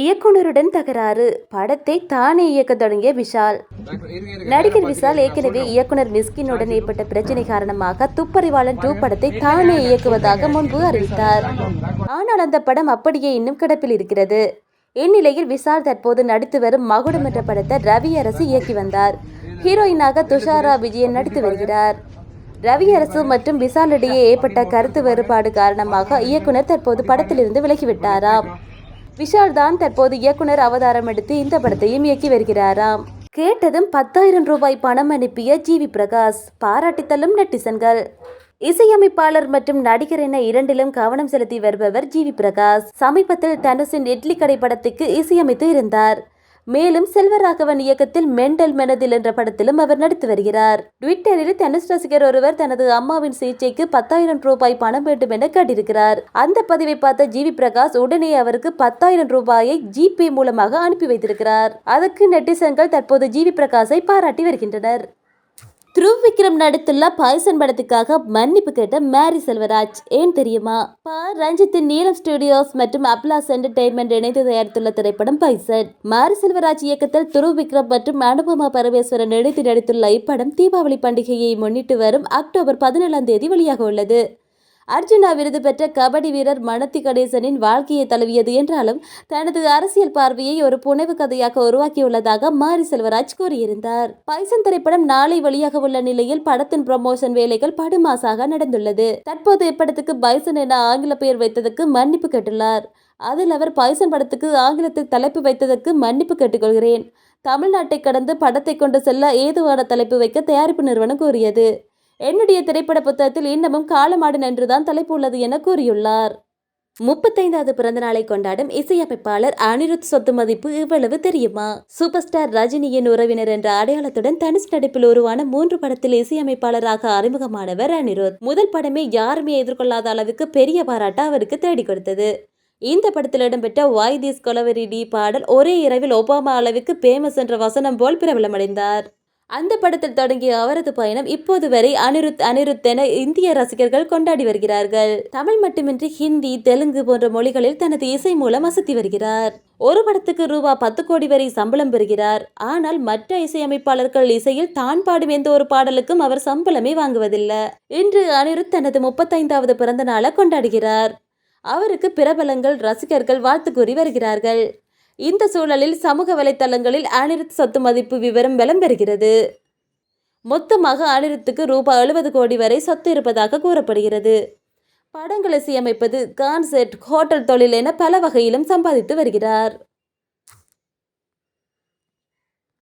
இயக்குனருடன் தகராறு. படத்தை தானே இயக்க தொடங்கிய விஷால். நடிகர் விஷால் ஏற்கனவே இயக்குனர் மிஸ்கினுடன் ஏற்பட்ட பிரச்சனை காரணமாக துப்பறிவாளன் டூ படத்தை தானே இயக்குவதாக முன்பு அறிவித்தார். ஆனால் அந்த படம் அப்படியே இன்னும் கிடப்பில் இருக்கிறது. இந்நிலையில் விஷால் தற்போது நடித்து வரும் மகுடம் என்ற படத்தை ரவி அரசு இயக்கி வந்தார். ஹீரோயினாக துஷாரா விஜயன் நடித்து வருகிறார். ரவி அரசு மற்றும் விஷால் இடையே ஏற்பட்ட கருத்து வேறுபாடு காரணமாக இயக்குனர் தற்போது படத்திலிருந்து விலகிவிட்டாராம். விஷால் தான் தற்போது இயக்குனர் அவதாரம் எடுத்து இந்த படத்தையும் இயக்கி வருகிறாராம். கேட்டதும் பத்தாயிரம் ரூபாய் பணம் அனுப்பிய ஜிவி பிரகாஷ் பாராட்டித்தலும் நெட்டிசன்கள். இசையமைப்பாளர் மற்றும் நடிகர் என இரண்டிலும் கவனம் செலுத்தி வருபவர் ஜிவி பிரகாஷ். சமீபத்தில் தனுஷின் இட்லி கடை படத்துக்கு இசையமைத்து இருந்தார். மேலும் செல்வராகவன் இயக்கத்தில் மெண்டல் மெனதில் என்ற படத்திலும் அவர் நடித்து வருகிறார். ட்விட்டரில் தனுஷ் ரசிகர் ஒருவர் தனது அம்மாவின் சிகிச்சைக்கு பத்தாயிரம் ரூபாய் பணம் வேண்டும் என கேட்டிருக்கிறார். அந்த பதிவை பார்த்த ஜிவி பிரகாஷ் உடனே அவருக்கு பத்தாயிரம் ரூபாயை ஜிபே மூலமாக அனுப்பி வைத்திருக்கிறார். அதற்கு நெட்டிசன்கள் தற்போது ஜிவி பிரகாஷை பாராட்டி வருகின்றனர். துருவ் விக்ரம் நடித்துள்ள பாய்சன் படத்துக்காக மன்னிப்பு கேட்ட மேரி செல்வராஜ். ஏன் தெரியுமா? பா. ரஞ்சித்தின் நீலம் ஸ்டுடியோஸ் மற்றும் அப்லாஸ் என்டர்டைன்மெண்ட் இணைந்து தயாரித்துள்ள திரைப்படம் பைசன் மாரி செல்வராஜ் இயக்கத்தில் துருவ் விக்ரம் மற்றும் அனுபமா பரமேஸ்வரன் இணைந்து நடித்துள்ள இப்படம் தீபாவளி பண்டிகையை முன்னிட்டு வரும் அக்டோபர் பதினேழாம் தேதி வெளியாக உள்ளது அர்ஜுனா விருது பெற்ற கபடி வீரர் மணத்தி கணேசனின் வாழ்க்கையை தழுவியது என்றாலும் தனது அரசியல் பார்வையை ஒரு புனைவு கதையாக உருவாக்கியுள்ளதாக மாரி செல்வராஜ் கூறியிருந்தார். பைசன் திரைப்படம் நாளை வெளியாக உள்ள நிலையில் படத்தின் ப்ரமோஷன் வேலைகள் படுமாசாக நடந்துள்ளது. தற்போது இப்படத்துக்கு பைசன் என ஆங்கில பெயர் வைத்ததற்கு மன்னிப்பு கேட்டுள்ளார். அதில் அவர் பைசன் படத்துக்கு ஆங்கிலத்தில் தலைப்பு வைத்ததற்கு மன்னிப்பு கேட்டுக்கொள்கிறேன். தமிழ்நாட்டை கடந்து படத்தை கொண்டு செல்ல ஏதுவான தலைப்பு வைக்க தயாரிப்பு நிறுவனம் கூறியது. என்னுடைய திரைப்பட புத்தகத்தில் இன்னமும் காலமாடு நன்றுதான் தலைப்பு உள்ளது என கூறியுள்ளார். முப்பத்தைந்தாவது பிறந்த நாளை கொண்டாடும் இசையமைப்பாளர் அனிருத் சொத்து மதிப்பு இவ்வளவு தெரியுமா? சூப்பர் ஸ்டார் ரஜினியின் உறவினர் என்ற அடையாளத்துடன் தனுஷ் நடிப்பில் உருவான மூன்று படத்தில் இசையமைப்பாளராக அறிமுகமானவர் அனிருத். முதல் படமே யாருமே எதிர்கொள்ளாத அளவுக்கு பெரிய பாராட்டு அவருக்கு தேடி கொடுத்தது. இந்த படத்தில் இடம்பெற்ற வாய் திஸ் கொலவரி டி பாடல் ஒரே இரவில் ஒபாமா அளவுக்கு பேமஸ் என்ற வசனம் போல் பிரபலமடைந்தார். அந்த படத்தில் தொடங்கிய அவரது பயணம் இப்போது வரை அனிருத் அனிருத் என இந்திய ரசிகர்கள் கொண்டாடி வருகிறார்கள். தமிழ் மட்டுமின்றி ஹிந்தி தெலுங்கு போன்ற மொழிகளில் தனது இசை மூலம் அசத்தி வருகிறார். ஒரு படத்துக்கு ரூபா பத்து கோடி வரை சம்பளம் பெறுகிறார். ஆனால் மற்ற இசையமைப்பாளர்கள் இசையில் தான் பாடும் எந்த ஒரு பாடலுக்கும் அவர் சம்பளமே வாங்குவதில்லை. இன்று அனிருத் தனது முப்பத்தைந்தாவது பிறந்த நாளை கொண்டாடுகிறார். அவருக்கு பிரபலங்கள் ரசிகர்கள் வாழ்த்து கூறி வருகிறார்கள். இந்த சூழலில் சமூக வலைத்தளங்களில் அனிருத் சொத்து மதிப்பு விவரம் விளம்பெறுகிறது மொத்தமாக அனிருத்துக்கு ரூபாய் எழுபது கோடி வரை சொத்து இருப்பதாக கூறப்படுகிறது. படங்களை சீரமைப்பது கான்செர்ட் ஹோட்டல் தொழில் என பல வகையிலும் சம்பாதித்து வருகிறார்.